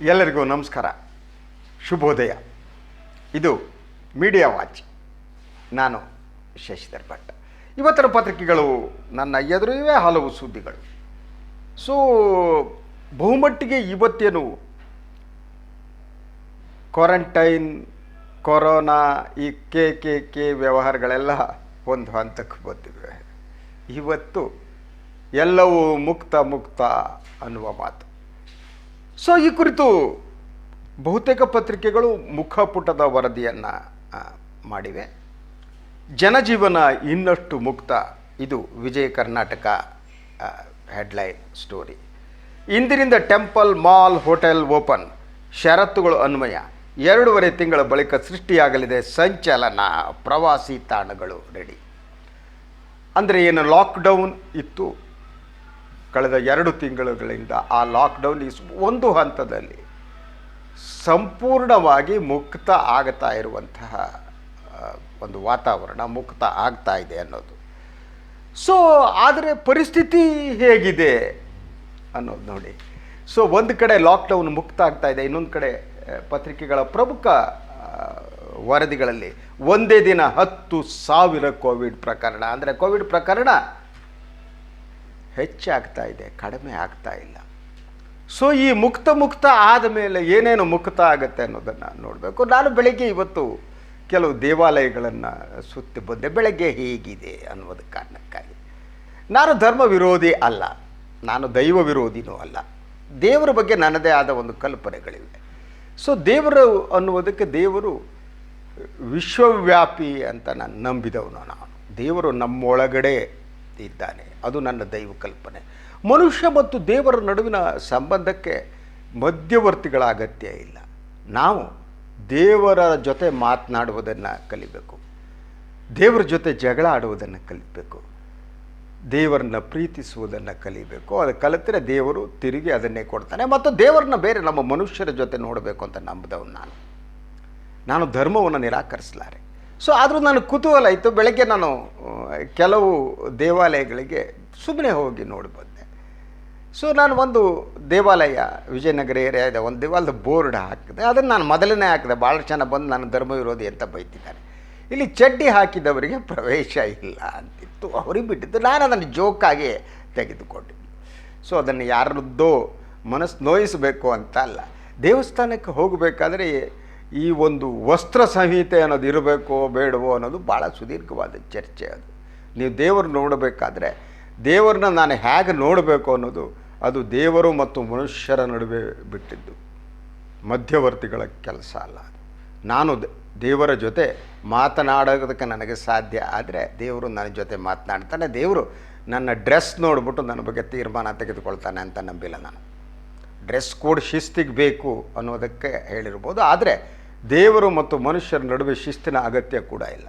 ಎಲ್ಲರಿಗೂ ನಮಸ್ಕಾರ. ಶುಭೋದಯ. ಇದು ಮೀಡಿಯಾ ವಾಚ್ ನಾನು ಶಶಿಧರ್ ಭಟ್. ಇವತ್ತಿನ ಪತ್ರಿಕೆಗಳು ನನ್ನ ಎದುರಿವೆ ಹಲವು ಸುದ್ದಿಗಳು. ಸೊ ಬಹುಮಟ್ಟಿಗೆ ಇವತ್ತೇನು ಕ್ವಾರಂಟೈನ್ ಕೊರೋನಾ ಈ ಕೆ ಕೆ ಕೆ ವ್ಯವಹಾರಗಳೆಲ್ಲ ಒಂದು ಹಂತಕ್ಕೆ ಬಂದಿವೆ. ಇವತ್ತು ಎಲ್ಲವೂ ಮುಕ್ತ ಮುಕ್ತ ಅನ್ನುವ ಮಾತು. ಸೊ ಈ ಕುರಿತು ಬಹುತೇಕ ಪತ್ರಿಕೆಗಳು ಮುಖಪುಟದ ವರದಿಯನ್ನು ಮಾಡಿವೆ. ಜನಜೀವನ ಇನ್ನಷ್ಟು ಮುಕ್ತ ಇದು ವಿಜಯ ಕರ್ನಾಟಕ ಹೆಡ್ಲೈನ್ ಸ್ಟೋರಿ. ಇಂದಿನಿಂದ ಟೆಂಪಲ್ ಮಾಲ್ ಹೋಟೆಲ್ ಓಪನ್. ಷರತ್ತುಗಳು ಅನ್ವಯ. ಎರಡೂವರೆ ತಿಂಗಳ ಬಳಿಕ ಸೃಷ್ಟಿಯಾಗಲಿದೆ ಸಂಚಲನ, ಪ್ರವಾಸಿ ತಾಣಗಳು ರೆಡಿ. ಅಂದರೆ ಏನು, ಲಾಕ್ಡೌನ್ ಇತ್ತು? ಕಳೆದ ಎರಡು ತಿಂಗಳುಗಳಿಂದ ಆ ಲಾಕ್ಡೌನ್ ಈ ಒಂದು ಹಂತದಲ್ಲಿ ಸಂಪೂರ್ಣವಾಗಿ ಮುಕ್ತ ಆಗ್ತಾ ಇರುವಂತಹ ಒಂದು ವಾತಾವರಣ ಮುಕ್ತ ಆಗ್ತಾ ಇದೆ ಅನ್ನೋದು. ಸೊ ಆದರೆ ಪರಿಸ್ಥಿತಿ ಹೇಗಿದೆ ಅನ್ನೋದು ನೋಡಿ. ಸೊ ಒಂದು ಕಡೆ ಲಾಕ್ಡೌನ್ ಮುಕ್ತ ಆಗ್ತಾ ಇದೆ, ಇನ್ನೊಂದು ಕಡೆ ಪತ್ರಿಕೆಗಳ ಪ್ರಮುಖ ವರದಿಗಳಲ್ಲಿ ಒಂದೇ ದಿನ ಹತ್ತು ಸಾವಿರ ಕೋವಿಡ್ ಪ್ರಕರಣ. ಅಂದರೆ ಕೋವಿಡ್ ಪ್ರಕರಣ ಹೆಚ್ಚಾಗ್ತಾ ಇದೆ, ಕಡಿಮೆ ಆಗ್ತಾ ಇಲ್ಲ. ಸೊ ಈ ಮುಕ್ತ ಮುಕ್ತ ಆದ ಮೇಲೆ ಏನೇನು ಮುಕ್ತ ಆಗುತ್ತೆ ಅನ್ನೋದನ್ನು ನೋಡಬೇಕು. ನಾನು ಬೆಳಗ್ಗೆ ಇವತ್ತು ಕೆಲವು ದೇವಾಲಯಗಳನ್ನು ಸುತ್ತಿ ಬಂದೆ. ಬೆಳಗ್ಗೆ ಹೇಗಿದೆ ಅನ್ನೋದು ಕಾರಣಕ್ಕಾಗಿ. ನಾನು ಧರ್ಮ ವಿರೋಧಿ ಅಲ್ಲ. ನಾನು ದೈವ ವಿರೋಧಿನೂ ಅಲ್ಲ. ದೇವರ ಬಗ್ಗೆ ನನ್ನದೇ ಆದ ಒಂದು ಕಲ್ಪನೆಗಳಿವೆ. ಸೊ ದೇವರು ಅನ್ನುವುದಕ್ಕೆ ದೇವರು ವಿಶ್ವವ್ಯಾಪಿ ಅಂತ ನಾನು ನಂಬಿದವನು ನಾನು. ದೇವರು ನಮ್ಮೊಳಗಡೆ ಇದ್ದಾನೆ. ಅದು ನನ್ನ ದೈವ ಕಲ್ಪನೆ. ಮನುಷ್ಯ ಮತ್ತು ದೇವರ ನಡುವಿನ ಸಂಬಂಧಕ್ಕೆ ಮಧ್ಯವರ್ತಿಗಳ ಅಗತ್ಯ ಇಲ್ಲ. ನಾವು ದೇವರ ಜೊತೆ ಮಾತನಾಡುವುದನ್ನು ಕಲಿಬೇಕು. ದೇವರ ಜೊತೆ ಜಗಳ ಆಡುವುದನ್ನು ಕಲಿಬೇಕು. ದೇವರನ್ನ ಪ್ರೀತಿಸುವುದನ್ನು ಕಲಿಬೇಕು. ಅದು ಕಲಿತರೆ ದೇವರು ತಿರುಗಿ ಅದನ್ನೇ ಕೊಡ್ತಾನೆ. ಮತ್ತು ದೇವರನ್ನ ಬೇರೆ ನಮ್ಮ ಮನುಷ್ಯರ ಜೊತೆ ನೋಡಬೇಕು ಅಂತ ನಂಬಿದವನು ನಾನು. ನಾನು ಧರ್ಮವನ್ನು ನಿರಾಕರಿಸಲಾರೆ. ಸೊ ಆದರೂ ನಾನು ಕುತೂಹಲ ಇತ್ತು ಬೆಳಗ್ಗೆ ನಾನು ಕೆಲವು ದೇವಾಲಯಗಳಿಗೆ ಸುಮ್ಮನೆ ಹೋಗಿ ನೋಡಿ ಬಂದೆ. ಸೊ ನಾನು ಒಂದು ದೇವಾಲಯ, ವಿಜಯನಗರ ಏರಿಯಾದ ಒಂದು ದೇವಾಲಯದ ಬೋರ್ಡ್ ಹಾಕಿದೆ. ಅದನ್ನು ನಾನು ಮೊದಲನೇ ಹಾಕಿದೆ. ಭಾಳ ಜನ ಬಂದು ನಾನು ಧರ್ಮ ವಿರೋಧಿ ಅಂತ ಬೈತಿದ್ದಾರೆ. ಇಲ್ಲಿ ಚಡ್ಡಿ ಹಾಕಿದವರಿಗೆ ಪ್ರವೇಶ ಇಲ್ಲ ಅಂತಿತ್ತು. ಅವ್ರಿಗೆ ಬಿಟ್ಟಿದ್ದು. ನಾನು ಅದನ್ನು ಜೋಕಾಗಿ ತೆಗೆದುಕೊಂಡಿದ್ದೆ. ಸೊ ಅದನ್ನು ಯಾರದ್ದೋ ಮನಸ್ಸು ನೋಯಿಸಬೇಕು ಅಂತ ಅಲ್ಲ. ದೇವಸ್ಥಾನಕ್ಕೆ ಹೋಗಬೇಕಾದ್ರೆ ಈ ಒಂದು ವಸ್ತ್ರ ಸಂಹಿತೆ ಅನ್ನೋದು ಇರಬೇಕೋ ಬೇಡವೋ ಅನ್ನೋದು ಭಾಳ ಸುದೀರ್ಘವಾದ ಚರ್ಚೆ ಅದು. ನೀವು ದೇವರು ನೋಡಬೇಕಾದ್ರೆ ದೇವರನ್ನ ನಾನು ಹೇಗೆ ನೋಡಬೇಕು ಅನ್ನೋದು, ಅದು ದೇವರು ಮತ್ತು ಮನುಷ್ಯರ ನಡುವೆ ಬಿಟ್ಟಿದ್ದು. ಮಧ್ಯವರ್ತಿಗಳ ಕೆಲಸ ಅಲ್ಲ ನಾನು ದೇವರ ಜೊತೆ ಮಾತನಾಡೋದಕ್ಕೆ ನನಗೆ ಸಾಧ್ಯ ಆದರೆ ದೇವರು ನನ್ನ ಜೊತೆ ಮಾತನಾಡ್ತಾನೆ. ದೇವರು ನನ್ನ ಡ್ರೆಸ್ ನೋಡಿಬಿಟ್ಟು ನನ್ನ ಬಗ್ಗೆ ತೀರ್ಮಾನ ತೆಗೆದುಕೊಳ್ತಾನೆ ಅಂತ ನಂಬಿಲ್ಲ ನಾನು. ಡ್ರೆಸ್ ಕೋಡ್ ಶಿಸ್ತಿಗೆ ಬೇಕು ಅನ್ನೋದಕ್ಕೆ ಹೇಳಿರ್ಬೋದು. ಆದರೆ ದೇವರು ಮತ್ತು ಮನುಷ್ಯರ ನಡುವೆ ಶಿಸ್ತಿನ ಅಗತ್ಯ ಕೂಡ ಇಲ್ಲ.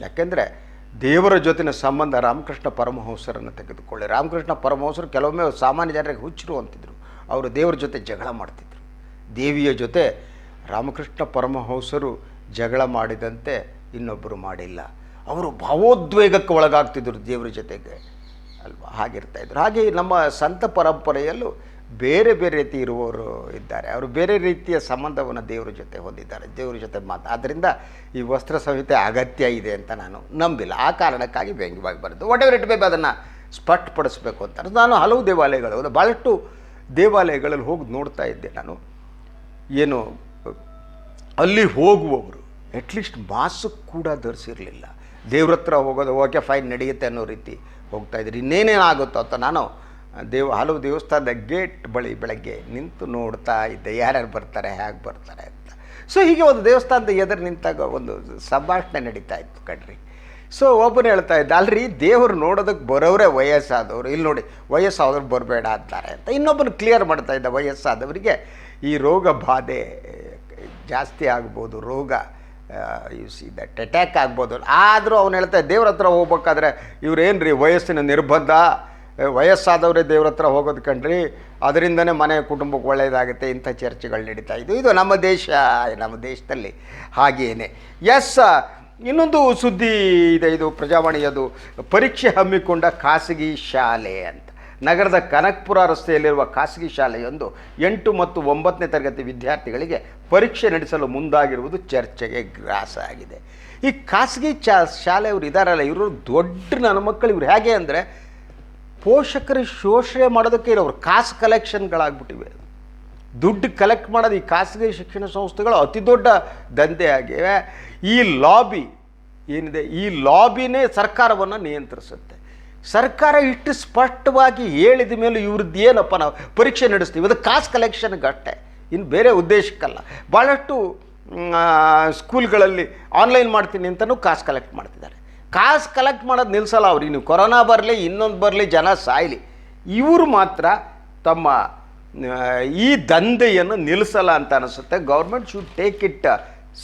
ಯಾಕೆಂದರೆ ದೇವರ ಜೊತಿನ ಸಂಬಂಧ ರಾಮಕೃಷ್ಣ ಪರಮಹಂಸರನ್ನು ತೆಗೆದುಕೊಳ್ಳಿ. ರಾಮಕೃಷ್ಣ ಪರಮಹಂಸರು ಕೆಲವೊಮ್ಮೆ ಸಾಮಾನ್ಯ ಜನರಿಗೆ ಹುಚ್ಚರು ಅಂತಿದ್ರು. ಅವರು ದೇವರ ಜೊತೆ ಜಗಳ ಮಾಡ್ತಿದ್ರು. ದೇವಿಯ ಜೊತೆ ರಾಮಕೃಷ್ಣ ಪರಮಹಂಸರು ಜಗಳ ಮಾಡಿದಂತೆ ಇನ್ನೊಬ್ಬರು ಮಾಡಿಲ್ಲ. ಅವರು ಭಾವೋದ್ವೇಗಕ್ಕೆ ಒಳಗಾಗ್ತಿದ್ರು ದೇವರ ಜೊತೆಗೆ. ಅಲ್ವಾ? ಹಾಗಿರ್ತಾಯಿದ್ರು ಹಾಗೆ ನಮ್ಮ ಸಂತ ಪರಂಪರೆಯಲ್ಲೂ ಬೇರೆ ಬೇರೆ ರೀತಿ ಇರುವವರು ಇದ್ದಾರೆ. ಅವರು ಬೇರೆ ರೀತಿಯ ಸಂಬಂಧವನ್ನು ದೇವರ ಜೊತೆ ಹೊಂದಿದ್ದಾರೆ. ದೇವರ ಜೊತೆ ಮಾತು ಆದ್ದರಿಂದ ಈ ವಸ್ತ್ರ ಸಂಹಿತೆ ಅಗತ್ಯ ಇದೆ ಅಂತ ನಾನು ನಂಬಿಲ್ಲ. ಆ ಕಾರಣಕ್ಕಾಗಿ ವ್ಯಂಗ್ಯವಾಗಿ ಬರೆದು ವಾಟ್ ಎವರ್ ಇಟ್ ಬೇಬಿ ಅದನ್ನು ಸ್ಪಷ್ಟಪಡಿಸ್ಬೇಕು ಅಂತ. ನಾನು ಹಲವು ದೇವಾಲಯಗಳು ಭಾಳಷ್ಟು ದೇವಾಲಯಗಳಲ್ಲಿ ಹೋಗಿ ನೋಡ್ತಾ ಇದ್ದೆ ನಾನು. ಏನು, ಅಲ್ಲಿ ಹೋಗುವವರು ಅಟ್ಲೀಸ್ಟ್ ಮಾಸ್ಕ್ ಕೂಡ ಧರಿಸಿರಲಿಲ್ಲ. ದೇವ್ರ ಹತ್ರ ಹೋಗೋದು, ಓಕೆ ಫೈನ್ ನಡೆಯುತ್ತೆ ಅನ್ನೋ ರೀತಿ ಹೋಗ್ತಾ ಇನ್ನೇನೇನು ಇನ್ನೇನೇನಾಗುತ್ತೋ ಅಂತ ನಾನು ದೇವ, ಹಲವು ದೇವಸ್ಥಾನದ ಗೇಟ್ ಬಳಿ ಬೆಳಗ್ಗೆ ನಿಂತು ನೋಡ್ತಾ ಇದ್ದೆ. ಯಾರ್ಯಾರು ಬರ್ತಾರೆ, ಹೇಗೆ ಬರ್ತಾರೆ ಅಂತ. ಸೊ ಹೀಗೆ ಒಂದು ದೇವಸ್ಥಾನದ ಎದುರು ನಿಂತಾಗ ಒಂದು ಸಂಭಾಷಣೆ ನಡೀತಾ ಇತ್ತು ಕಣ್ರಿ. ಸೊ ಒಬ್ಬನು ಹೇಳ್ತಾ ಇದ್ದ, ಅಲ್ರಿ, ದೇವರು ನೋಡೋದಕ್ಕೆ ಬರೋರೇ ವಯಸ್ಸಾದವರು. ಇಲ್ಲಿ ನೋಡಿ, ವಯಸ್ಸಾದವ್ರು ಬರಬೇಡ ಅಂತಾರೆ ಅಂತ. ಇನ್ನೊಬ್ಬನು ಕ್ಲಿಯರ್ ಮಾಡ್ತಾ ಇದ್ದ, ವಯಸ್ಸಾದವರಿಗೆ ಈ ರೋಗ ಬಾಧೆ, ಜಾಸ್ತಿ ಆಗ್ಬೋದು, ರೋಗ ಯು ಸಿ ದಟ್ ಅಟ್ಯಾಕ್ ಆಗ್ಬೋದು. ಆದರೂ ಅವನು ಹೇಳ್ತಾ ದೇವ್ರ ಹತ್ರ ಹೋಗ್ಬೇಕಾದ್ರೆ ಇವ್ರೇನು ರೀ ವಯಸ್ಸಿನ ನಿರ್ಬಂಧ? ವಯಸ್ಸಾದವರೇ ದೇವ್ರ ಹತ್ರ ಹೋಗೋದು ಕಂಡ್ರಿ ಅದರಿಂದನೇ ಮನೆ ಕುಟುಂಬಕ್ಕೆ ಒಳ್ಳೆಯದಾಗುತ್ತೆ ಇಂಥ ಚರ್ಚೆಗಳು ನಡೀತಾ ಇದ್ದು ಇದು ನಮ್ಮ ದೇಶ, ನಮ್ಮ ದೇಶದಲ್ಲಿ ಹಾಗೇನೆ. ಎಸ್ ಇನ್ನೊಂದು ಸುದ್ದಿ ಇದೆ, ಇದು ಪ್ರಜಾವಾಣಿಯದು. ಪರೀಕ್ಷೆ ಹಮ್ಮಿಕೊಂಡ ಖಾಸಗಿ ಶಾಲೆ ಅಂತ. ನಗರದ ಕನಕ್ಪುರ ರಸ್ತೆಯಲ್ಲಿರುವ ಖಾಸಗಿ ಶಾಲೆಯೊಂದು ಎಂಟು ಮತ್ತು ಒಂಬತ್ತನೇ ತರಗತಿ ವಿದ್ಯಾರ್ಥಿಗಳಿಗೆ ಪರೀಕ್ಷೆ ನಡೆಸಲು ಮುಂದಾಗಿರುವುದು ಚರ್ಚೆಗೆ ಗ್ರಾಸ ಆಗಿದೆ. ಈ ಖಾಸಗಿ ಚಾ, ಶಾಲೆಯವರು ಇದ್ದಾರಲ್ಲ ಇವರು ದೊಡ್ಡ ನನ್ನ ಮಕ್ಕಳು, ಇವರು ಹೇಗೆ ಅಂದರೆ ಪೋಷಕರು ಶೋಷಣೆ ಮಾಡೋದಕ್ಕೆ ಇರೋರು ಕಾಸು ಕಲೆಕ್ಷನ್ಗಳಾಗ್ಬಿಟ್ಟಿವೆ. ದುಡ್ಡು ಕಲೆಕ್ಟ್ ಮಾಡೋದು ಈ ಖಾಸಗಿ ಶಿಕ್ಷಣ ಸಂಸ್ಥೆಗಳು ಅತಿ ದೊಡ್ಡ ದಂಧೆ ಆಗಿವೆ ಈ ಲಾಬಿ ಏನಿದೆ? ಈ ಲಾಬಿನೇ ಸರ್ಕಾರವನ್ನು ನಿಯಂತ್ರಿಸುತ್ತೆ. ಸರ್ಕಾರ ಇಷ್ಟು ಸ್ಪಷ್ಟವಾಗಿ ಹೇಳಿದ ಮೇಲೆ ಇವ್ರದ್ದು ಏನಪ್ಪ ನಾವು ಪರೀಕ್ಷೆ ನಡೆಸ್ತೀವಿ? ಅದು ಕಾಸು ಕಲೆಕ್ಷನ್ಗೆ ಅಷ್ಟೇ ಇನ್ನು ಬೇರೆ ಉದ್ದೇಶಕ್ಕಲ್ಲ. ಭಾಳಷ್ಟು ಸ್ಕೂಲ್ಗಳಲ್ಲಿ ಆನ್ಲೈನ್ ಮಾಡ್ತೀನಿ ಅಂತಲೂ ಕಾಸು ಕಲೆಕ್ಟ್ ಮಾಡ್ತಿದ್ದಾರೆ. ಕಾಸು ಕಲೆಕ್ಟ್ ಮಾಡೋದು ನಿಲ್ಲಿಸಲ್ಲ ಅವ್ರಿಗೆ ನೀವು ಕೊರೋನಾ ಬರಲಿ, ಇನ್ನೊಂದು ಬರಲಿ, ಜನ ಸಾಯಲಿ. ಇವರು ಮಾತ್ರ ತಮ್ಮ ಈ ದಂಧೆಯನ್ನು ನಿಲ್ಲಿಸಲ್ಲ ಅಂತ ಅನಿಸುತ್ತೆ. Government should take it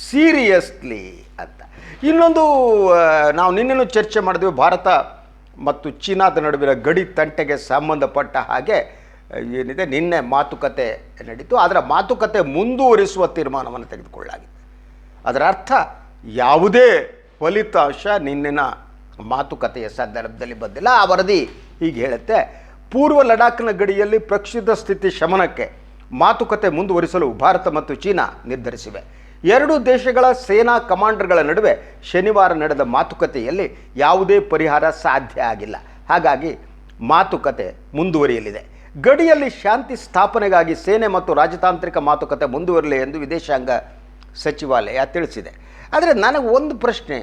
seriously ಅಂತ. ಇನ್ನೊಂದು ನಾವು ನಿನ್ನೆನೂ ಚರ್ಚೆ ಮಾಡಿದ್ವಿ. ಭಾರತ ಮತ್ತು ಚೀನಾದ ನಡುವಿನ ಗಡಿ ತಂಟೆಗೆ ಸಂಬಂಧಪಟ್ಟ ಹಾಗೆ ಏನಿದೆ, ನಿನ್ನೆ ಮಾತುಕತೆ ನಡೀತು. ಅದರ ಮಾತುಕತೆ ಮುಂದುವರಿಸುವ ತೀರ್ಮಾನವನ್ನು ತೆಗೆದುಕೊಳ್ಳಲಾಗಿದೆ. ಅದರ ಅರ್ಥ ಯಾವುದೇ ಫಲಿತಾಂಶ ನಿನ್ನಿನ ಮಾತುಕತೆಯ ಸಂದರ್ಭದಲ್ಲಿ ಬಂದಿಲ್ಲ. ಆ ವರದಿ ಹೀಗೆ ಹೇಳುತ್ತೆ, ಪೂರ್ವ ಲಡಾಖ್ನ ಗಡಿಯಲ್ಲಿ ಪ್ರಕ್ಷುಬ್ಧ ಸ್ಥಿತಿ ಶಮನಕ್ಕೆ ಮಾತುಕತೆ ಮುಂದುವರಿಸಲು ಭಾರತ ಮತ್ತು ಚೀನಾ ನಿರ್ಧರಿಸಿವೆ. ಎರಡು ದೇಶಗಳ ಸೇನಾ ಕಮಾಂಡರ್ಗಳ ನಡುವೆ ಶನಿವಾರ ನಡೆದ ಮಾತುಕತೆಯಲ್ಲಿ ಯಾವುದೇ ಪರಿಹಾರ ಸಾಧ್ಯ ಆಗಿಲ್ಲ. ಹಾಗಾಗಿ ಮಾತುಕತೆ ಮುಂದುವರಿಯಲಿದೆ. ಗಡಿಯಲ್ಲಿ ಶಾಂತಿ ಸ್ಥಾಪನೆಗಾಗಿ ಸೇನೆ ಮತ್ತು ರಾಜತಾಂತ್ರಿಕ ಮಾತುಕತೆ ಮುಂದುವರಲಿ ಎಂದು ವಿದೇಶಾಂಗ ಸಚಿವಾಲಯ ತಿಳಿಸಿದೆ. ಆದರೆ ನನಗೆ ಒಂದು ಪ್ರಶ್ನೆ,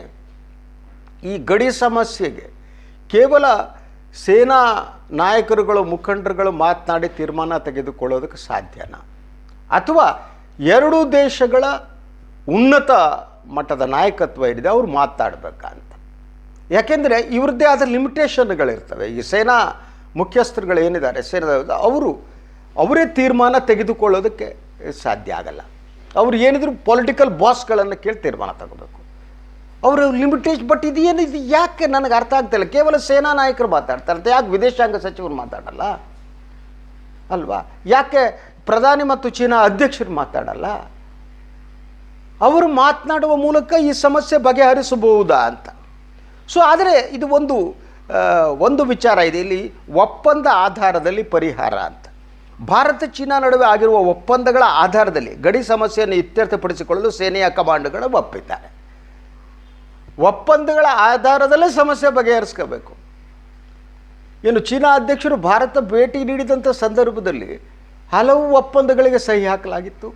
ಈ ಗಡಿ ಸಮಸ್ಯೆಗೆ ಕೇವಲ ಸೇನಾ ನಾಯಕರುಗಳು, ಮುಖಂಡರುಗಳು ಮಾತನಾಡಿ ತೀರ್ಮಾನ ತೆಗೆದುಕೊಳ್ಳೋದಕ್ಕೆ ಸಾಧ್ಯನಾ? ಅಥವಾ ಎರಡೂ ದೇಶಗಳ ಉನ್ನತ ಮಟ್ಟದ ನಾಯಕತ್ವ ಇದೆ ಅವ್ರು ಮಾತಾಡಬೇಕಂತ ಯಾಕೆಂದರೆ ಇವ್ರದ್ದೇ ಆದ ಲಿಮಿಟೇಷನ್ಗಳಿರ್ತವೆ. ಈ ಸೇನಾ ಮುಖ್ಯಸ್ಥರುಗಳು ಏನಿದ್ದಾರೆ ಸೇನಾದ ಅವರು ಅವರೇ ತೀರ್ಮಾನ ತೆಗೆದುಕೊಳ್ಳೋದಕ್ಕೆ ಸಾಧ್ಯ ಆಗಲ್ಲ. ಅವ್ರು ಏನಿದ್ರು ಪೊಲಿಟಿಕಲ್ ಬಾಸ್ಗಳನ್ನು ಕೇಳಿ ತೀರ್ಮಾನ ತಗೋಬೇಕು. ಅವರು ಲಿಮಿಟೇಷನ್ ಬಟ್ ಇದು ಏನು, ಇದು ಯಾಕೆ ನನಗೆ ಅರ್ಥ ಆಗ್ತಾಯಿಲ್ಲ ಕೇವಲ ಸೇನಾ ನಾಯಕರು ಮಾತಾಡ್ತಾರೆ ಯಾಕೆ ವಿದೇಶಾಂಗ ಸಚಿವರು ಮಾತಾಡಲ್ಲ? ಅಲ್ವಾ? ಯಾಕೆ ಪ್ರಧಾನಿ ಮತ್ತು ಚೀನಾ ಅಧ್ಯಕ್ಷರು ಮಾತಾಡಲ್ಲ? ಅವರು ಮಾತನಾಡುವ ಮೂಲಕ ಈ ಸಮಸ್ಯೆ ಬಗೆಹರಿಸಬಹುದಾ ಅಂತ. ಸೊ ಆದರೆ ಇದು ಒಂದು ಒಂದು ವಿಚಾರ ಇದೆ. ಇಲ್ಲಿ ಒಪ್ಪಂದ ಆಧಾರದಲ್ಲಿ ಪರಿಹಾರ ಅಂತ. ಭಾರತ ಚೀನಾ ನಡುವೆ ಆಗಿರುವ ಒಪ್ಪಂದಗಳ ಆಧಾರದಲ್ಲಿ ಗಡಿ ಸಮಸ್ಯೆಯನ್ನು ಇತ್ಯರ್ಥಪಡಿಸಿಕೊಳ್ಳಲು ಸೇನೆಯ ಕಮಾಂಡ್ಗಳು ಒಪ್ಪಿದ್ದಾರೆ. ಒಪ್ಪಂದಗಳ ಆಧಾರದಲ್ಲೇ ಸಮಸ್ಯೆ ಬಗೆಹರಿಸ್ಕೋಬೇಕು. ಏನು ಚೀನಾ ಅಧ್ಯಕ್ಷರು ಭಾರತ ಭೇಟಿ ನೀಡಿದಂಥ ಸಂದರ್ಭದಲ್ಲಿ ಹಲವು ಒಪ್ಪಂದಗಳಿಗೆ ಸಹಿ ಹಾಕಲಾಗಿತ್ತು.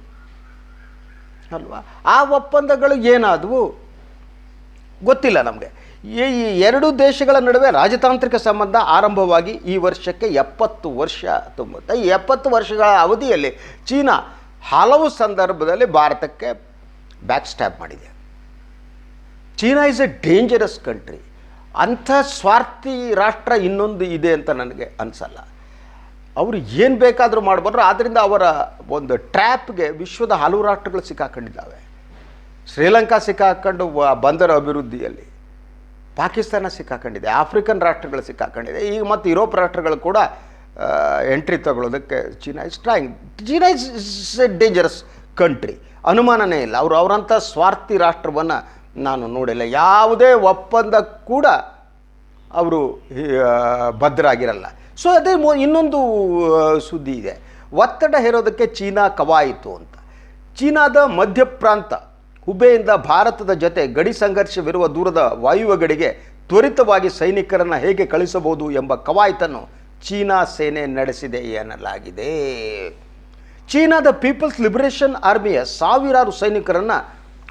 ಅಲ್ವಾ? ಆ ಒಪ್ಪಂದಗಳು ಏನಾದವು? ಗೊತ್ತಿಲ್ಲ ನಮಗೆ. ಈ ಎರಡು ದೇಶಗಳ ನಡುವೆ ರಾಜತಾಂತ್ರಿಕ ಸಂಬಂಧ ಆರಂಭವಾಗಿ ಈ ವರ್ಷಕ್ಕೆ ಎಪ್ಪತ್ತು ವರ್ಷ ತುಂಬುತ್ತೆ. ಈ ಎಪ್ಪತ್ತು ವರ್ಷಗಳ ಅವಧಿಯಲ್ಲಿ ಚೀನಾ ಹಲವು ಸಂದರ್ಭದಲ್ಲಿ ಭಾರತಕ್ಕೆ ಬ್ಯಾಕ್ ಸ್ಟ್ಯಾಪ್ ಮಾಡಿದೆ. China is a dangerous country ಅಂಥ ಸ್ವಾರ್ಥಿ ರಾಷ್ಟ್ರ ಇನ್ನೊಂದು ಇದೆ ಅಂತ ನನಗೆ ಅನಿಸಲ್ಲ. ಅವರು ಏನು ಬೇಕಾದರೂ ಮಾಡ್ಬಾರ್ದು ಆದ್ದರಿಂದ ಅವರ ಒಂದು ಟ್ರ್ಯಾಪ್ಗೆ ವಿಶ್ವದ ಹಲವು ರಾಷ್ಟ್ರಗಳು ಸಿಕ್ಕಾಕೊಂಡಿದ್ದಾವೆ. ಶ್ರೀಲಂಕಾ ಸಿಕ್ಕಾಕೊಂಡು ಬಂದರ ಅಭಿವೃದ್ಧಿಯಲ್ಲಿ. ಪಾಕಿಸ್ತಾನ ಸಿಕ್ಕಾಕೊಂಡಿದೆ, ಆಫ್ರಿಕನ್ ರಾಷ್ಟ್ರಗಳು ಸಿಕ್ಕಾಕೊಂಡಿದೆ, ಈಗ ಮತ್ತು ಯುರೋಪ್ ರಾಷ್ಟ್ರಗಳು ಕೂಡ ಎಂಟ್ರಿ ತಗೊಳ್ಳೋದಕ್ಕೆ China is trying China is a dangerous country ಅನುಮಾನನೇ ಇಲ್ಲ. ಅವರು ಅವರಂಥ ಸ್ವಾರ್ಥಿ ರಾಷ್ಟ್ರವನ್ನು ನಾನು ನೋಡಿಲ್ಲ. ಯಾವುದೇ ಒಪ್ಪಂದ ಕೂಡ ಅವರು ಭದ್ರಾಗಿರಲ್ಲ. ಸೊ ಅದೇ ಮೊ, ಇನ್ನೊಂದು ಸುದ್ದಿ ಇದೆ. ಒತ್ತಡ ಹೇರೋದಕ್ಕೆ ಚೀನಾ ಕವಾಯಿತು ಅಂತ. ಚೀನಾದ ಮಧ್ಯ ಪ್ರಾಂತ ಹುಬೆಯಿಂದ ಭಾರತದ ಜೊತೆ ಗಡಿ ಸಂಘರ್ಷವಿರುವ ದೂರದ ವಾಯುವ್ಯ ಗಡಿಗೆ ತ್ವರಿತವಾಗಿ ಸೈನಿಕರನ್ನು ಹೇಗೆ ಕಳಿಸಬಹುದು ಎಂಬ ಕವಾಯತನ್ನು ಚೀನಾ ಸೇನೆ ನಡೆಸಿದೆ ಎನ್ನಲಾಗಿದೆ. ಚೀನಾದ ಪೀಪಲ್ಸ್ ಲಿಬರೇಷನ್ ಆರ್ಮಿಯ ಸಾವಿರಾರು ಸೈನಿಕರನ್ನು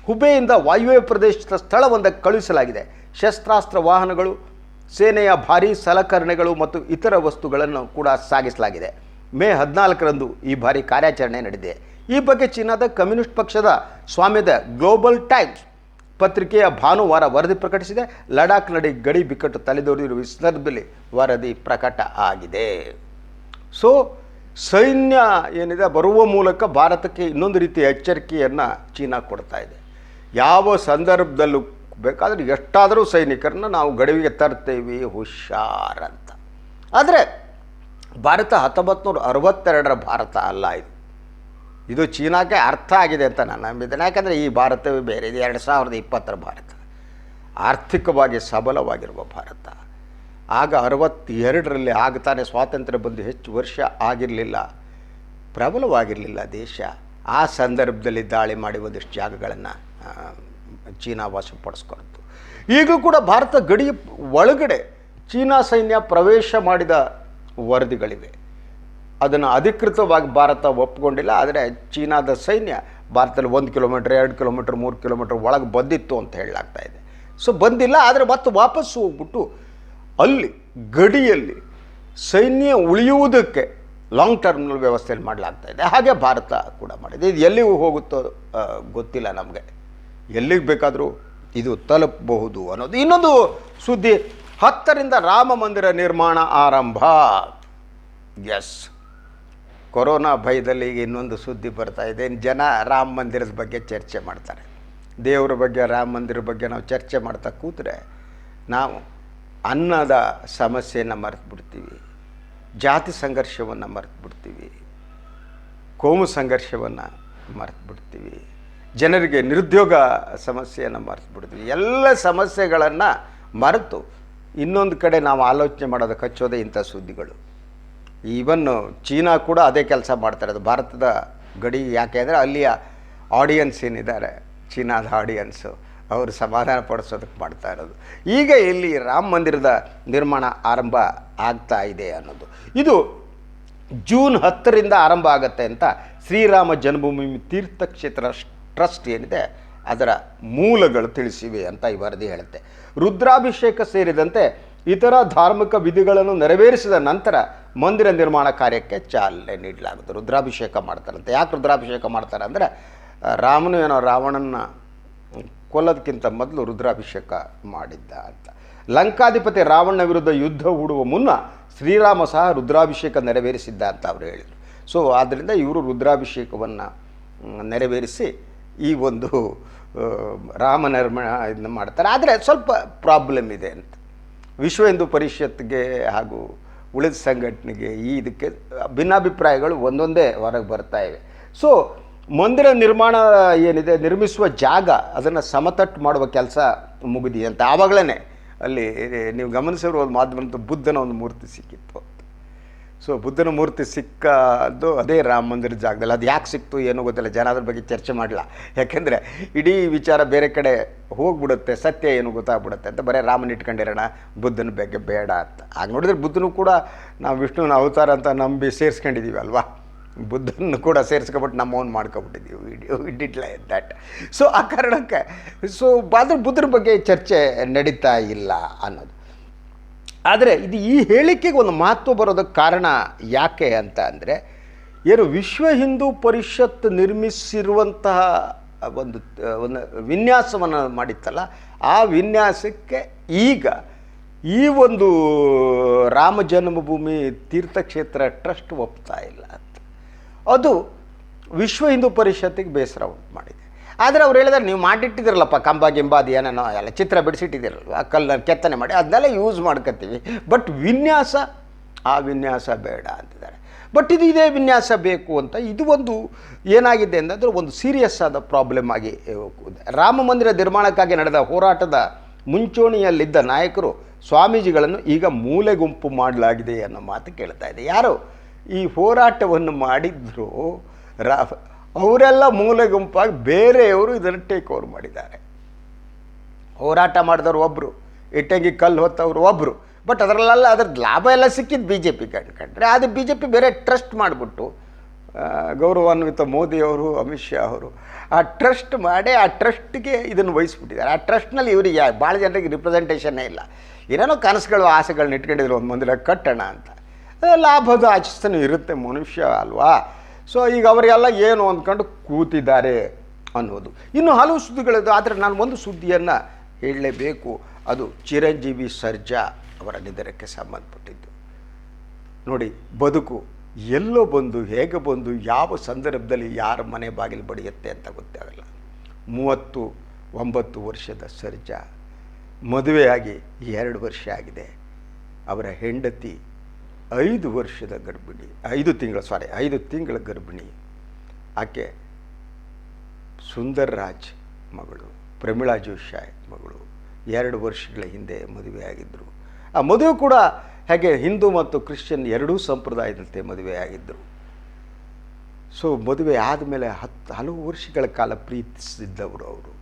ಹುಬೆಯಿಂದ ವಾಯುವ್ಯ ಪ್ರದೇಶದ ಸ್ಥಳವೊಂದಕ್ಕೆ ಕಳುಹಿಸಲಾಗಿದೆ. ಶಸ್ತ್ರಾಸ್ತ್ರ ವಾಹನಗಳು, ಸೇನೆಯ ಭಾರೀ ಸಲಕರಣೆಗಳು ಮತ್ತು ಇತರ ವಸ್ತುಗಳನ್ನು ಕೂಡ ಸಾಗಿಸಲಾಗಿದೆ. ಮೇ ಹದಿನಾಲ್ಕರಂದು ಈ ಬಾರಿ ಕಾರ್ಯಾಚರಣೆ ನಡೆದಿದೆ. ಈ ಬಗ್ಗೆ ಚೀನಾದ ಕಮ್ಯುನಿಸ್ಟ್ ಪಕ್ಷದ ಸ್ವಾಮ್ಯದ ಗ್ಲೋಬಲ್ ಟೈಮ್ಸ್ ಪತ್ರಿಕೆಯ ಭಾನುವಾರ ವರದಿ ಪ್ರಕಟಿಸಿದೆ. ಲಡಾಖ್ ನಡಿ ಗಡಿ ಬಿಕ್ಕಟ್ಟು ತಲೆದೋರಿರುವ ಸಂದರ್ಭದಲ್ಲಿ ವರದಿ ಪ್ರಕಟ ಆಗಿದೆ. ಸೊ ಸೈನ್ಯ ಏನಿದೆ, ಬರುವ ಮೂಲಕ ಭಾರತಕ್ಕೆ ಇನ್ನೊಂದು ರೀತಿಯ ಎಚ್ಚರಿಕೆಯನ್ನು ಚೀನಾ ಕೊಡ್ತಾ ಇದೆ. ಯಾವ ಸಂದರ್ಭದಲ್ಲೂ ಬೇಕಾದರೆ ಎಷ್ಟಾದರೂ ಸೈನಿಕರನ್ನ ನಾವು ಗಡಿವಿಗೆ ತರ್ತೇವೆ, ಹುಷಾರ್ ಅಂತ. ಆದರೆ, ಭಾರತ ಹತ್ತೊಂಬತ್ತು ನೂರ ಅರವತ್ತೆರಡರ ಭಾರತ ಅಲ್ಲ ಇದು. ಇದು ಚೀನಾಕ್ಕೆ ಅರ್ಥ ಆಗಿದೆ ಅಂತ ನಾನು ನಂಬಿದ್ದೇನೆ. ಯಾಕಂದರೆ ಈ ಭಾರತವೇ ಬೇರೆ, ಇದು ಎರಡು ಸಾವಿರದ ಇಪ್ಪತ್ತರ ಭಾರತ. ಆರ್ಥಿಕವಾಗಿ ಸಬಲವಾಗಿರುವ ಭಾರತ. ಆಗ ಅರವತ್ತೆರಡರಲ್ಲಿ ಆಗ ತಾನೇ ಸ್ವಾತಂತ್ರ್ಯ ಬಂದು ಹೆಚ್ಚು ವರ್ಷ ಆಗಿರಲಿಲ್ಲ. ಪ್ರಬಲವಾಗಿರಲಿಲ್ಲ ದೇಶ. ಆ ಸಂದರ್ಭದಲ್ಲಿ ದಾಳಿ ಮಾಡಿ ಒಂದಿಷ್ಟು ಜಾಗಗಳನ್ನು ಚೀನಾ ವಶಪಡಿಸ್ಕೊಳ್ತು ಈಗಲೂ ಕೂಡ ಭಾರತ ಗಡಿ ಒಳಗಡೆ ಚೀನಾ ಸೈನ್ಯ ಪ್ರವೇಶ ಮಾಡಿದ ವರದಿಗಳಿವೆ. ಅದನ್ನು ಅಧಿಕೃತವಾಗಿ ಭಾರತ ಒಪ್ಪಿಕೊಂಡಿಲ್ಲ ಆದರೆ ಚೀನಾದ ಸೈನ್ಯ ಭಾರತದಲ್ಲಿ ಒಂದು ಕಿಲೋಮೀಟ್ರ್, ಎರಡು ಕಿಲೋಮೀಟ್ರ್, ಮೂರು ಕಿಲೋಮೀಟ್ರ್ ಒಳಗೆ ಬಂದಿತ್ತು ಅಂತ ಹೇಳಲಾಗ್ತಾ ಇದೆ. ಸೊ ಬಂದಿಲ್ಲ, ಆದರೆ ಮತ್ತೆ ವಾಪಸ್ಸು ಹೋಗ್ಬಿಟ್ಟು ಅಲ್ಲಿ, ಗಡಿಯಲ್ಲಿ ಸೈನ್ಯ ಉಳಿಯುವುದಕ್ಕೆ ಲಾಂಗ್ ಟರ್ಮ್ನಲ್ಲಿ ವ್ಯವಸ್ಥೆಯಲ್ಲಿ ಮಾಡಲಾಗ್ತಾ ಇದೆ. ಹಾಗೆ ಭಾರತ ಕೂಡ ಮಾಡಿದೆ. ಇದು ಎಲ್ಲಿಗೂ ಹೋಗುತ್ತೋ ಗೊತ್ತಿಲ್ಲ ನಮಗೆ. ಎಲ್ಲಿಗೆ ಬೇಕಾದರೂ ಇದು ತಲುಪಬಹುದು ಅನ್ನೋದು. ಇನ್ನೊಂದು ಸುದ್ದಿ, ಹತ್ತರಿಂದ ರಾಮ ಮಂದಿರ ನಿರ್ಮಾಣ ಆರಂಭ. ಎಸ್ ಕೊರೋನಾ ಭಯದಲ್ಲಿ ಈಗ ಇನ್ನೊಂದು ಸುದ್ದಿ ಬರ್ತಾ ಇದೆ. ಜನ ರಾಮ ಮಂದಿರದ ಬಗ್ಗೆ ಚರ್ಚೆ ಮಾಡ್ತಾರೆ. ದೇವರ ಬಗ್ಗೆ, ರಾಮ ಮಂದಿರ ಬಗ್ಗೆ ನಾವು ಚರ್ಚೆ ಮಾಡ್ತಾ ಕೂತ್ರೆ ನಾವು ಅನ್ನದ ಸಮಸ್ಯೆಯನ್ನು ಮರೆತು ಬಿಡ್ತೀವಿ ಜಾತಿ ಸಂಘರ್ಷವನ್ನು ಮರೆತು ಬಿಡ್ತೀವಿ ಕೋಮು ಸಂಘರ್ಷವನ್ನು ಮರೆತು ಬಿಡ್ತೀವಿ ಜನರಿಗೆ ನಿರುದ್ಯೋಗ ಸಮಸ್ಯೆಯನ್ನು ಮರೆತು ಬಿಡ್ತೀವಿ ಎಲ್ಲ ಸಮಸ್ಯೆಗಳನ್ನು ಮರೆತು ಇನ್ನೊಂದು ಕಡೆ ನಾವು ಆಲೋಚನೆ ಮಾಡೋದಕ್ಕೆ ಹಚ್ಚೋದೇ ಇಂಥ ಸುದ್ದಿಗಳು. ಈವನ್ ಚೀನಾ ಕೂಡ ಅದೇ ಕೆಲಸ ಮಾಡ್ತಾ ಇರೋದು. ಭಾರತದ ಗಡಿ ಯಾಕೆ ಅಂದರೆ ಅಲ್ಲಿಯ ಆಡಿಯನ್ಸ್ ಏನಿದ್ದಾರೆ, ಚೀನಾದ ಆಡಿಯನ್ಸು ಅವರು ಸಮಾಧಾನ ಪಡಿಸೋದಕ್ಕೆ ಮಾಡ್ತಾ ಇರೋದು. ಈಗ ಇಲ್ಲಿ ರಾಮ ಮಂದಿರದ ನಿರ್ಮಾಣ ಆರಂಭ ಆಗ್ತಾ ಇದೆ ಅನ್ನೋದು. ಇದು ಜೂನ್ ಹತ್ತರಿಂದ ಆರಂಭ ಆಗುತ್ತೆ ಅಂತ ಶ್ರೀರಾಮ ಜನ್ಮಭೂಮಿ ತೀರ್ಥಕ್ಷೇತ್ರ ಟ್ರಸ್ಟ್ ಏನಿದೆ, ಅದರ ಮೂಲಗಳು ತಿಳಿಸಿವೆ ಅಂತ ಈ ವರದಿ ಹೇಳುತ್ತೆ. ರುದ್ರಾಭಿಷೇಕ ಸೇರಿದಂತೆ ಇತರ ಧಾರ್ಮಿಕ ವಿಧಿಗಳನ್ನು ನೆರವೇರಿಸಿದ ನಂತರ ಮಂದಿರ ನಿರ್ಮಾಣ ಕಾರ್ಯಕ್ಕೆ ಚಾಲನೆ ನೀಡಲಾಗುತ್ತೆ ರುದ್ರಾಭಿಷೇಕ ಮಾಡ್ತಾರಂತೆ. ಯಾಕೆ ರುದ್ರಾಭಿಷೇಕ ಮಾಡ್ತಾರೆ ಅಂದರೆ ರಾಮನು ಏನೋ ರಾವಣನ ಕೊಲ್ಲೋದಕ್ಕಿಂತ ಮೊದಲು ರುದ್ರಾಭಿಷೇಕ ಮಾಡಿದ್ದ ಅಂತ. ಲಂಕಾಧಿಪತಿ ರಾವಣನ ವಿರುದ್ಧ ಯುದ್ಧ ಹೂಡುವ ಮುನ್ನ ಶ್ರೀರಾಮ ಸಹ ರುದ್ರಾಭಿಷೇಕ ನೆರವೇರಿಸಿದ್ದ ಅಂತ ಅವರು ಹೇಳಿದರು. ಸೊ ಆದ್ದರಿಂದ ಇವರು ರುದ್ರಾಭಿಷೇಕವನ್ನು ನೆರವೇರಿಸಿ ಈ ಒಂದು ರಾಮ ನಿರ್ಮಾಣ ಇದನ್ನ ಮಾಡ್ತಾರೆ. ಆದರೆ ಸ್ವಲ್ಪ ಪ್ರಾಬ್ಲಮ್ ಇದೆ ಅಂತ. ವಿಶ್ವ ಹಿಂದೂ ಪರಿಷತ್ಗೆ ಹಾಗೂ ಉಳಿದ ಸಂಘಟನೆಗೆ ಈ ಇದಕ್ಕೆ ಭಿನ್ನಾಭಿಪ್ರಾಯಗಳು ಒಂದೊಂದೇ ಹೊರಗೆ ಬರ್ತಾ ಇವೆ. ಸೊ ಮಂದಿರ ನಿರ್ಮಾಣ ಏನಿದೆ, ನಿರ್ಮಿಸುವ ಜಾಗ ಅದನ್ನು ಸಮತಟ್ಟು ಮಾಡುವ ಕೆಲಸ ಮುಗಿದಿದೆ ಆವಾಗಲೇ ಅಲ್ಲಿ, ನೀವು ಗಮನಿಸಿರುವ ಮಾಧ್ಯಮದ ಬುದ್ಧನ ಒಂದು ಮೂರ್ತಿ ಸಿಕ್ಕಿತ್ತು. ಸೊ ಬುದ್ಧನ ಮೂರ್ತಿ ಸಿಕ್ಕದ್ದು ಅದೇ ರಾಮ ಮಂದಿರ ಜಾಗದಲ್ಲಿ. ಅದು ಯಾಕೆ ಸಿಕ್ತು, ಏನೂ ಗೊತ್ತಿಲ್ಲ. ಜನ ಅದ್ರ ಬಗ್ಗೆ ಚರ್ಚೆ ಮಾಡಲ್ಲ. ಯಾಕೆಂದರೆ ಇಡೀ ವಿಚಾರ ಬೇರೆ ಕಡೆ ಹೋಗ್ಬಿಡುತ್ತೆ, ಸತ್ಯ ಏನು ಗೊತ್ತಾಗ್ಬಿಡುತ್ತೆ ಅಂತ ಬರೀ ರಾಮನ ಇಟ್ಕೊಂಡಿರೋಣ, ಬುದ್ಧನ ಬಗ್ಗೆ ಬೇಡ ಅಂತ. ಆಗ ನೋಡಿದ್ರೆ ಬುದ್ಧನು ಕೂಡ ನಾವು ವಿಷ್ಣುವಿನ ಅವತಾರ ಅಂತ ನಂಬಿ ಸೇರಿಸ್ಕೊಂಡಿದ್ದೀವಿ ಅಲ್ವಾ? ಬುದ್ಧನ್ನು ಕೂಡ ಸೇರಿಸ್ಕೊಬಿಟ್ಟು ನಮ್ಮವನು ಮಾಡ್ಕೊಬಿಟ್ಟಿದ್ದೀವಿ ವಿಡಿಯೋ ಲೈಕ್ ದಟ್ ಸೊ ಆ ಕಾರಣಕ್ಕೆ ಸೊ ಆದರೆ ಬುದ್ಧನ ಬಗ್ಗೆ ಚರ್ಚೆ ನಡೀತಾ ಇಲ್ಲ ಅನ್ನೋದು. ಆದರೆ ಇದು ಈ ಹೇಳಿಕೆಗೆ ಒಂದು ಮಹತ್ವ ಬರೋದಕ್ಕೆ ಕಾರಣ ಯಾಕೆ ಅಂತ ಅಂದರೆ, ಏನು ವಿಶ್ವ ಹಿಂದೂ ಪರಿಷತ್ ನಿರ್ಮಿಸಿರುವಂತಹ ಒಂದು ಒಂದು ವಿನ್ಯಾಸವನ್ನು ಮಾಡಿತ್ತಲ್ಲ, ಆ ವಿನ್ಯಾಸಕ್ಕೆ ಈಗ ಈ ಒಂದು ರಾಮ ಜನ್ಮಭೂಮಿ ತೀರ್ಥಕ್ಷೇತ್ರ ಟ್ರಸ್ಟ್ ಒಪ್ತಾ ಇಲ್ಲ ಅಂತ. ಅದು ವಿಶ್ವ ಹಿಂದೂ ಪರಿಷತ್ತಿಗೆ ಬೇಸರ ಉಂಟು ಮಾಡಿದೆ ಆದರೆ ಅವ್ರು ಹೇಳಿದ್ರೆ, ನೀವು ಮಾಡಿಟ್ಟಿದ್ದೀರಲ್ಲಪ್ಪ, ಕಂಬ ಗಿಂಬ ಅದು ಏನೇನೋ ಎಲ್ಲ ಚಿತ್ರ ಬಿಡಿಸಿಟ್ಟಿದ್ದೀರಲ್ವ, ಆ ಕಲ್ಲ ಕೆತ್ತನೆ ಮಾಡಿ, ಅದನ್ನೆಲ್ಲ ಯೂಸ್ ಮಾಡ್ಕೊತೀವಿ ಬಟ್ ವಿನ್ಯಾಸ, ಆ ವಿನ್ಯಾಸ ಬೇಡ, ಅಂತಿದ್ದಾರೆ. ಬಟ್ ಇದು ಇದೇ ವಿನ್ಯಾಸ ಬೇಕು ಅಂತ, ಇದು ಒಂದು ಏನಾಗಿದೆ ಅಂತಂದರೆ ಒಂದು ಸೀರಿಯಸ್ ಆದ ಪ್ರಾಬ್ಲಮ್ ಆಗಿ. ರಾಮ ಮಂದಿರ ನಿರ್ಮಾಣಕ್ಕಾಗಿ ನಡೆದ ಹೋರಾಟದ ಮುಂಚೂಣಿಯಲ್ಲಿದ್ದ ನಾಯಕರು, ಸ್ವಾಮೀಜಿಗಳನ್ನು ಈಗ ಮೂಲೆ ಗುಂಪು ಮಾಡಲಾಗಿದೆ ಅನ್ನೋ ಮಾತು ಕೇಳ್ತಾ ಇದೆ. ಯಾರು? ಈ ಹೋರಾಟವನ್ನು ಮಾಡಿದ್ರು ರಾ ಅವರೆಲ್ಲ ಮೂಲೆ ಗುಂಪಾಗಿ ಬೇರೆಯವರು ಇದನ್ನು ಟೇಕ್ ಓವರ್ ಮಾಡಿದ್ದಾರೆ. ಹೋರಾಟ ಮಾಡಿದವರು ಒಬ್ಬರು ಇಟ್ಟಂಗಿ ಕಲ್ಲು ಹೊತ್ತವರು ಒಬ್ಬರು ಬಟ್ ಅದರಲ್ಲೆಲ್ಲ ಅದ್ರದ್ದು ಲಾಭ ಎಲ್ಲ ಸಿಕ್ಕಿದ್ದು ಬಿ ಜೆ ಪಿ ಕಂಡ್ರೆ. ಅದು ಬಿ ಜೆ ಪಿ ಬೇರೆ ಟ್ರಸ್ಟ್ ಮಾಡಿಬಿಟ್ಟು ಗೌರವಾನ್ವಿತ ಮೋದಿಯವರು ಅಮಿತ್ ಶಾ ಅವರು, ಆ ಟ್ರಸ್ಟ್ ಮಾಡಿ ಆ ಟ್ರಸ್ಟ್ಗೆ ಇದನ್ನು ವಹಿಸ್ಬಿಟ್ಟಿದ್ದಾರೆ. ಆ ಟ್ರಸ್ಟ್ನಲ್ಲಿ ಇವರಿಗೆ ಭಾಳ ಜನರಿಗೆ ರಿಪ್ರೆಸೆಂಟೇಷನ್ನೇ ಇಲ್ಲ. ಏನೇನೋ ಕನಸುಗಳು, ಆಸೆಗಳನ್ನ ಇಟ್ಕೊಂಡಿದ್ರು, ಒಂದು ಮಂದಿರ ಕಟ್ಟೋಣ ಅಂತ. ಲಾಭದ ಆಚಿಸ್ತನೂ ಇರುತ್ತೆ ಮನುಷ್ಯ ಅಲ್ವಾ? ಸೊ ಈಗ ಅವರೆಲ್ಲ ಏನು ಅಂದ್ಕೊಂಡು ಕೂತಿದ್ದಾರೆ ಅನ್ನೋದು. ಇನ್ನು ಹಲವು ಸುದ್ದಿಗಳಿದ್ದು, ಆದರೆ ನಾನು ಒಂದು ಸುದ್ದಿಯನ್ನು ಹೇಳಲೇಬೇಕು. ಅದು ಚಿರಂಜೀವಿ ಸರ್ಜಾ ಅವರ ನಿಧನಕ್ಕೆ ಸಂಬಂಧಪಟ್ಟಿದ್ದು. ನೋಡಿ, ಬದುಕು ಎಲ್ಲೋ ಬಂದು, ಹೇಗೆ ಬಂದು, ಯಾವ ಸಂದರ್ಭದಲ್ಲಿ ಯಾರ ಮನೆ ಬಾಗಿಲು ಬಡಿಯುತ್ತೆ ಅಂತ ಗೊತ್ತಾಗಲ್ಲ. ಮೂವತ್ತು, ಒಂಬತ್ತು ವರ್ಷದ ಸರ್ಜಾ ಮದುವೆಯಾಗಿ ಎರಡು ವರ್ಷ ಆಗಿದೆ. ಅವರ ಹೆಂಡತಿ ಐದು ವರ್ಷದ ಗರ್ಭಿಣಿ, ಐದು ತಿಂಗಳ ಸಾರಿ ಐದು ತಿಂಗಳ ಗರ್ಭಿಣಿ. ಆಕೆ ಸುಂದರ್ ರಾಜ್ ಮಗಳು, ಪ್ರಮೀಳಾ ಜೋಶಾಯ್ ಮಗಳು. ಎರಡು ವರ್ಷಗಳ ಹಿಂದೆ ಮದುವೆಯಾಗಿದ್ದರು ಆ ಮದುವೆ ಕೂಡ ಹೇಗೆ ಹಿಂದೂ ಮತ್ತು ಕ್ರಿಶ್ಚಿಯನ್ ಎರಡೂ ಸಂಪ್ರದಾಯದಂತೆ ಮದುವೆಯಾಗಿದ್ದರು ಸೊ ಮದುವೆ ಆದಮೇಲೆ ಹತ್ತು ಹಲವು ವರ್ಷಗಳ ಕಾಲ ಪ್ರೀತಿಸಿದ್ದವರು ಅವರು,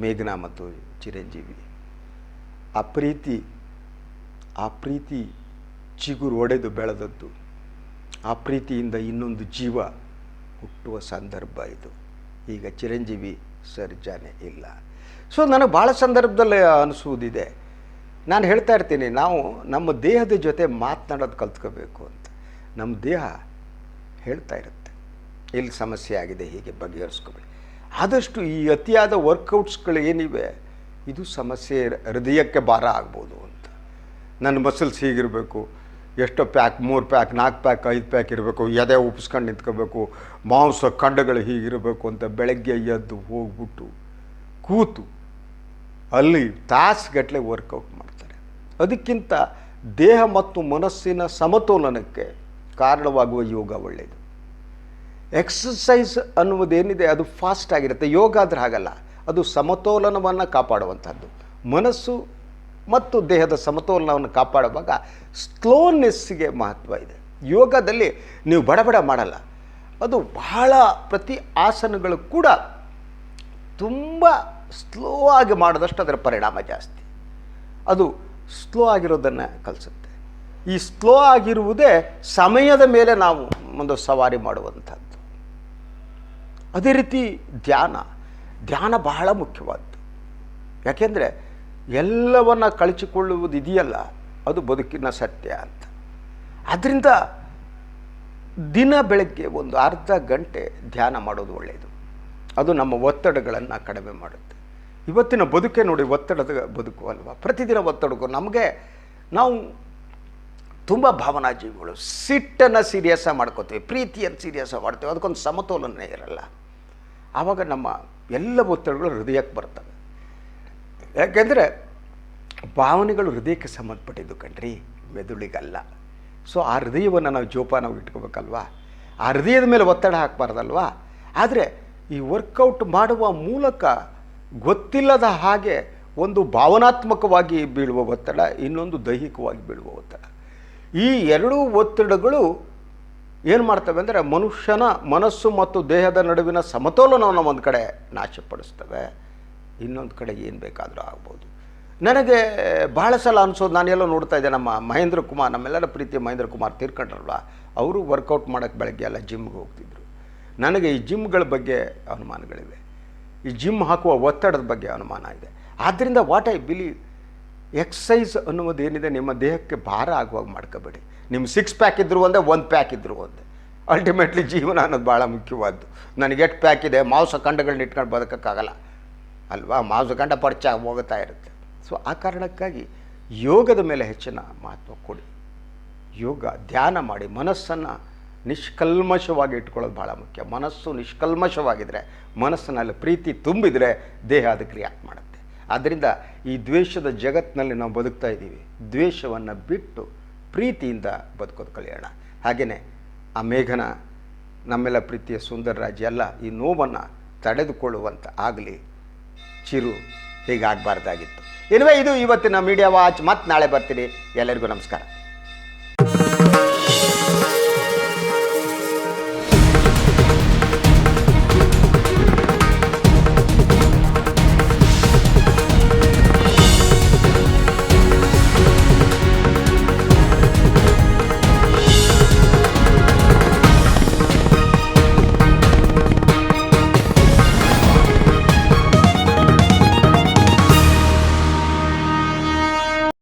ಮೇಘನಾ ಮತ್ತು ಚಿರಂಜೀವಿ. ಆ ಪ್ರೀತಿ ಆ ಪ್ರೀತಿ ಚಿಗುರು ಒಡೆದು ಬೆಳೆದದ್ದು. ಆ ಪ್ರೀತಿಯಿಂದ ಇನ್ನೊಂದು ಜೀವ ಹುಟ್ಟುವ ಸಂದರ್ಭ ಇದು. ಈಗ ಚಿರಂಜೀವಿ ಸರ್ಜಾನೆ ಇಲ್ಲ. ಸೊ ನನಗೆ ಭಾಳ ಸಂದರ್ಭದಲ್ಲಿ ಅನಿಸುವುದಿದೆ. ನಾನು ಹೇಳ್ತಾ ಇರ್ತೀನಿ, ನಾವು ನಮ್ಮ ದೇಹದ ಜೊತೆ ಮಾತನಾಡೋದು ಕಲ್ತ್ಕೋಬೇಕು ಅಂತ. ನಮ್ಮ ದೇಹ ಹೇಳ್ತಾ ಇರುತ್ತೆ. ಇಲ್ಲಿ ಸಮಸ್ಯೆ ಆಗಿದೆ ಹೀಗೆ ಬಗೆಹರಿಸ್ಕೋಬೇಕು ಆದಷ್ಟು ಈ ಅತಿಯಾದ ವರ್ಕೌಟ್ಸ್ಗಳು ಏನಿವೆ, ಇದು ಸಮಸ್ಯೆ ಹೃದಯಕ್ಕೆ ಭಾರ ಆಗ್ಬೋದು ಅಂತ. ನನ್ನ ಮಸಲ್ಸ್ ಹೀಗಿರಬೇಕು. ಎಷ್ಟೋ ಪ್ಯಾಕ್, ಮೂರು ಪ್ಯಾಕ್, ನಾಲ್ಕು ಪ್ಯಾಕ್, ಐದು ಪ್ಯಾಕ್ ಇರಬೇಕು. ಎದೆ ಉಪ್ಸ್ಕೊಂಡು ನಿಂತ್ಕೋಬೇಕು. ಮಾಂಸ ಖಂಡಗಳು ಹೀಗಿರಬೇಕು ಅಂತ ಬೆಳಗ್ಗೆ ಎದ್ದು ಹೋಗ್ಬಿಟ್ಟು ಕೂತು ಅಲ್ಲಿ ತಾಸುಗಟ್ಟಲೆ ವರ್ಕೌಟ್ ಮಾಡ್ತಾರೆ. ಅದಕ್ಕಿಂತ ದೇಹ ಮತ್ತು ಮನಸ್ಸಿನ ಸಮತೋಲನಕ್ಕೆ ಕಾರಣವಾಗುವ ಯೋಗ ಒಳ್ಳೆಯದು ಎಕ್ಸಸೈಸ್ ಅನ್ನುವುದೇನಿದೆ, ಅದು ಫಾಸ್ಟ್ ಆಗಿರುತ್ತೆ. ಯೋಗ ಆದರೆ ಹಾಗಲ್ಲ. ಅದು ಸಮತೋಲನವನ್ನು ಕಾಪಾಡುವಂಥದ್ದು ಮನಸ್ಸು ಮತ್ತು ದೇಹದ ಸಮತೋಲನವನ್ನು ಕಾಪಾಡುವಾಗ ಸ್ಲೋನೆಸ್ಸಿಗೆ ಮಹತ್ವ ಇದೆ. ಯೋಗದಲ್ಲಿ ನೀವು ಬಡಬಡ ಮಾಡಲ್ಲ. ಅದು ಬಹಳ ಪ್ರತಿ ಆಸನಗಳು ಕೂಡ ತುಂಬ ಸ್ಲೋ ಆಗಿ ಮಾಡಿದಷ್ಟು ಅದರ ಪರಿಣಾಮ ಜಾಸ್ತಿ. ಅದು ಸ್ಲೋ ಆಗಿರೋದನ್ನು ಕಲಿಸುತ್ತೆ. ಈ ಸ್ಲೋ ಆಗಿರುವುದೇ ಸಮಯದ ಮೇಲೆ ನಾವು ಒಂದು ಸವಾರಿ ಮಾಡುವಂಥದ್ದು. ಅದೇ ರೀತಿ ಧ್ಯಾನ. ಧ್ಯಾನ ಬಹಳ ಮುಖ್ಯವಾದ್ದು. ಯಾಕೆಂದರೆ ಎಲ್ಲವನ್ನ ಕಳಚಿಕೊಳ್ಳುವುದು ಇದೆಯಲ್ಲ ಅದು ಬದುಕಿನ ಸತ್ಯ ಅಂತ. ಆದ್ದರಿಂದ ದಿನ ಬೆಳಗ್ಗೆ ಒಂದು ಅರ್ಧ ಗಂಟೆ ಧ್ಯಾನ ಮಾಡೋದು ಒಳ್ಳೆಯದು ಅದು ನಮ್ಮ ಒತ್ತಡಗಳನ್ನು ಕಡಿಮೆ ಮಾಡುತ್ತೆ. ಇವತ್ತಿನ ಬದುಕೆ ನೋಡಿ ಒತ್ತಡದ ಬದುಕು ಅಲ್ವಾ? ಪ್ರತಿದಿನ ಒತ್ತಡಕ್ಕೂ ನಮಗೆ ನಾವು ತುಂಬ ಭಾವನಾಜೀವಿಗಳು. ಸಿಟ್ಟನ್ನು ಸೀರಿಯಸ್ ಮಾಡ್ಕೋತೀವಿ, ಪ್ರೀತಿಯನ್ನು ಸೀರಿಯಸ್ ಮಾಡ್ತೀವಿ, ಅದಕ್ಕೊಂದು ಸಮತೋಲನ ಇರಲ್ಲ. ಆವಾಗ ನಮ್ಮ ಎಲ್ಲ ಒತ್ತಡಗಳು ಹೃದಯಕ್ಕೆ ಬರ್ತವೆ. ಯಾಕೆಂದರೆ ಭಾವನೆಗಳು ಹೃದಯಕ್ಕೆ ಸಂಬಂಧಪಟ್ಟಿದ್ದು ಕಣ್ರಿ, ಮೆದುಳಿಗಲ್ಲ. ಸೊ ಆ ಹೃದಯವನ್ನು ನಾವು ಜೋಪಾನವಾಗಿ ಇಟ್ಕೋಬೇಕಲ್ವಾ? ಆ ಹೃದಯದ ಮೇಲೆ ಒತ್ತಡ ಹಾಕಬಾರ್ದಲ್ವಾ? ಆದರೆ ಈ ವರ್ಕೌಟ್ ಮಾಡುವ ಮೂಲಕ ಗೊತ್ತಿಲ್ಲದ ಹಾಗೆ ಒಂದು ಭಾವನಾತ್ಮಕವಾಗಿ ಬೀಳುವ ಒತ್ತಡ, ಇನ್ನೊಂದು ದೈಹಿಕವಾಗಿ ಬೀಳುವ ಒತ್ತಡ. ಈ ಎರಡೂ ಒತ್ತಡಗಳು ಏನು ಮಾಡ್ತವೆ ಅಂದರೆ ಮನುಷ್ಯನ ಮನಸ್ಸು ಮತ್ತು ದೇಹದ ನಡುವಿನ ಸಮತೋಲನವನ್ನು ಒಂದು ಕಡೆ ನಾಶಪಡಿಸ್ತವೆ. ಇನ್ನೊಂದು ಕಡೆ ಏನು ಬೇಕಾದರೂ ಆಗ್ಬೋದು. ನನಗೆ ಭಾಳ ಸಲ ಅನಿಸೋದು, ನಾನೆಲ್ಲೋ ನೋಡ್ತಾ ಇದ್ದೆ ನಮ್ಮ ಮಹೇಂದ್ರ ಕುಮಾರ್, ನಮ್ಮೆಲ್ಲರ ಪ್ರೀತಿಯ ಮಹೇಂದ್ರ ಕುಮಾರ್ ತೀರ್ಕೊಂಡ್ರಲ್ವ, ಅವರು ವರ್ಕೌಟ್ ಮಾಡೋಕ್ಕೆ ಬೆಳಗ್ಗೆ ಎಲ್ಲ ಜಿಮ್ಗೆ ಹೋಗ್ತಿದ್ರು. ನನಗೆ ಈ ಜಿಮ್ಗಳ ಬಗ್ಗೆ ಅನುಮಾನಗಳಿವೆ. ಈ ಜಿಮ್ ಹಾಕುವ ಒತ್ತಡದ ಬಗ್ಗೆ ಅನುಮಾನ ಇದೆ. ಆದ್ದರಿಂದ ವಾಟ್ ಐ ಬಿಲೀವ್ ಎಕ್ಸಸೈಸ್ ಅನ್ನುವುದೇನಿದೆ ನಿಮ್ಮ ದೇಹಕ್ಕೆ ಭಾರ ಆಗುವಾಗ ಮಾಡ್ಕೋಬೇಡಿ. ನಿಮ್ಮ ಸಿಕ್ಸ್ ಪ್ಯಾಕ್ ಇದ್ದರೂ ಒಂದೇ, ಒಂದು ಪ್ಯಾಕ್ ಇದ್ದರೂ ಒಂದೇ. ಅಲ್ಟಿಮೇಟ್ಲಿ ಜೀವನ ಅನ್ನೋದು ಭಾಳ ಮುಖ್ಯವಾದ್ದು. ನನಗೆ ಎಷ್ಟು ಪ್ಯಾಕ್ ಇದೆ, ಮಾಂಸ ಖಂಡಗಳನ್ನ ಇಟ್ಕೊಂಡು ಬದುಕೋಕ್ಕಾಗಲ್ಲ. ಅಲ್ವಾ? ಮಾಂಸಖಂಡ ಪರ್ಚ ಹೋಗುತ್ತಾ ಇರುತ್ತೆ. ಸೊ ಆ ಕಾರಣಕ್ಕಾಗಿ ಯೋಗದ ಮೇಲೆ ಹೆಚ್ಚಿನ ಮಹತ್ವ ಕೊಡಿ. ಯೋಗ ಧ್ಯಾನ ಮಾಡಿ, ಮನಸ್ಸನ್ನು ನಿಷ್ಕಲ್ಮಶವಾಗಿ ಇಟ್ಕೊಳ್ಳೋದು ಭಾಳ ಮುಖ್ಯ. ಮನಸ್ಸು ನಿಷ್ಕಲ್ಮಶವಾಗಿದ್ದರೆ ಮನಸ್ಸಿನಲ್ಲಿ ಪ್ರೀತಿ ತುಂಬಿದರೆ ದೇಹ ಅದಕ್ಕೆ ರಿಯಾಕ್ಟ್ ಮಾಡುತ್ತೆ. ಆದ್ದರಿಂದ ಈ ದ್ವೇಷದ ಜಗತ್ತಿನಲ್ಲಿ ನಾವು ಬದುಕ್ತಾ ಇದ್ದೀವಿ. ದ್ವೇಷವನ್ನು ಬಿಟ್ಟು ಪ್ರೀತಿಯಿಂದ ಬದುಕೋದು ಕಲಿಯೋಣ. ಹಾಗೆಯೇ ಆ ಮೇಘನ, ನಮ್ಮೆಲ್ಲ ಪ್ರೀತಿಯ ಸುಂದರ ರಾಜ್ಯ ಎಲ್ಲ ಈ ನೋವನ್ನು ತಡೆದುಕೊಳ್ಳುವಂಥ ಆಗಲಿ ಚಿರು ಹೀಗಾಗಬಾರ್ದಾಗಿತ್ತು. ಇನ್ವೇ ಇದು ಇವತ್ತಿನ ಮೀಡಿಯಾ ವಾಚ್ ಮತ್ತೆ ನಾಳೆ ಬರ್ತೀನಿ. ಎಲ್ಲರಿಗೂ ನಮಸ್ಕಾರ.